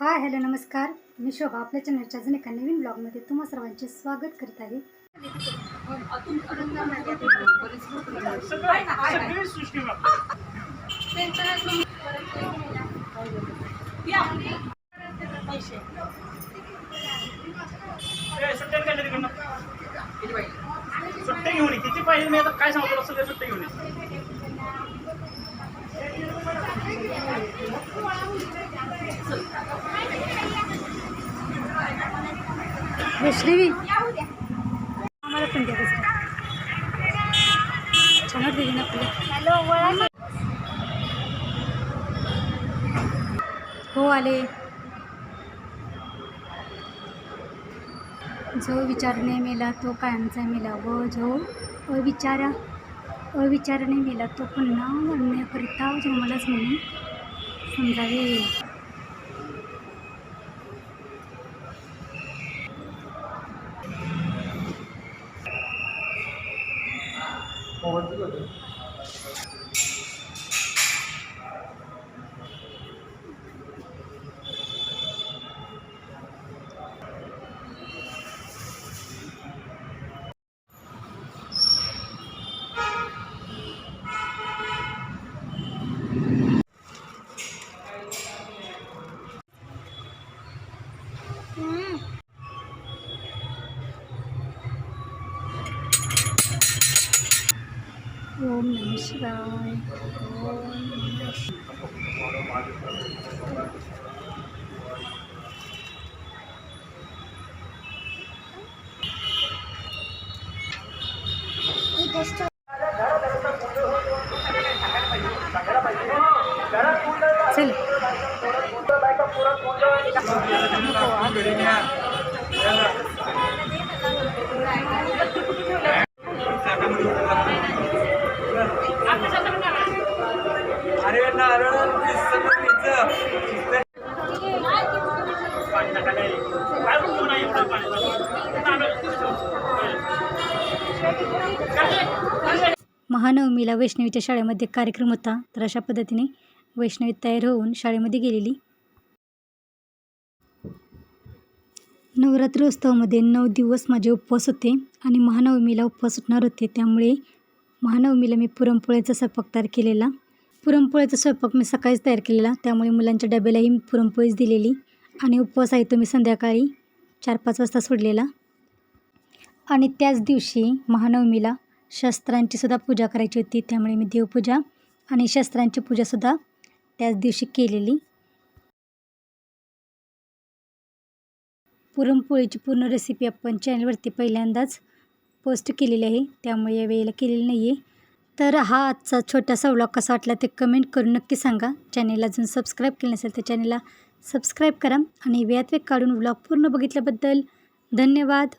Hi hello नमस्कार. मी शोभा आपल्या चॅनलच्या अजून एका नवीन ब्लॉगमध्ये तुम्हा सर्वांचे स्वागत करत आहे. सुट्ट्या घेऊन किती पाहिजे मी आता? काय सांगतो तुला? सगळे सुट्ट्या घेऊन वैष्णवी आम्हाला पण द्या छान वाटते ना आपलं. हो आले. जो विचारणे मेला तो कायमचा मेला? व जो अविचारा अविचाराने मेला तो पुन्हा मरण्याकरिता जन्मालाच म्हणून समजावे. 모바일 찍어야 음. नारळ दिसतं पाणी टाकायला महानवमीला वैष्णवीच्या शाळेमध्ये कार्यक्रम होता तर अशा पद्धतीने वैष्णवी तयार होऊन शाळेमध्ये गेलेली. नवरात्री उत्सवामध्ये नऊ दिवस माझे उपवास होते आणि महानवमीला उपवास सुटणार होते त्यामुळे महानवमीला मी पुरणपोळ्याचा स्वयंपाक तयार केलेला. पुरणपोळीचा स्वयंपाक मी सकाळीच तयार केलेला. त्यामुळे मुलांच्या डब्यालाही मी पुरणपोळीच दिलेली आणि उपवास आहे तो मी संध्याकाळी चार पाच वाजता सोडलेला. आणि त्याच दिवशी महानवमीला शस्त्रांची सुद्धा पूजा करायची होती. त्यामुळे मी देवपूजा आणि शस्त्रांची पूजासुद्धा त्याच दिवशी केलेली. पुरणपोळीची पूर्ण रेसिपी आपण चॅनलवरती पहिल्यांदाच पोस्ट केलेली आहे. त्यामुळे या वेळेला केलेली नाही आहे तर हा आजचा छोटासा व्लॉग कसा वाटला ते कमेंट करून नक्की सांगा. चॅनेलला अजून सबस्क्राईब केलं नसेल तर चॅनेलला सबस्क्राईब करा आणि वेळात वेग काढून व्लॉग पूर्ण बघितल्याबद्दल धन्यवाद.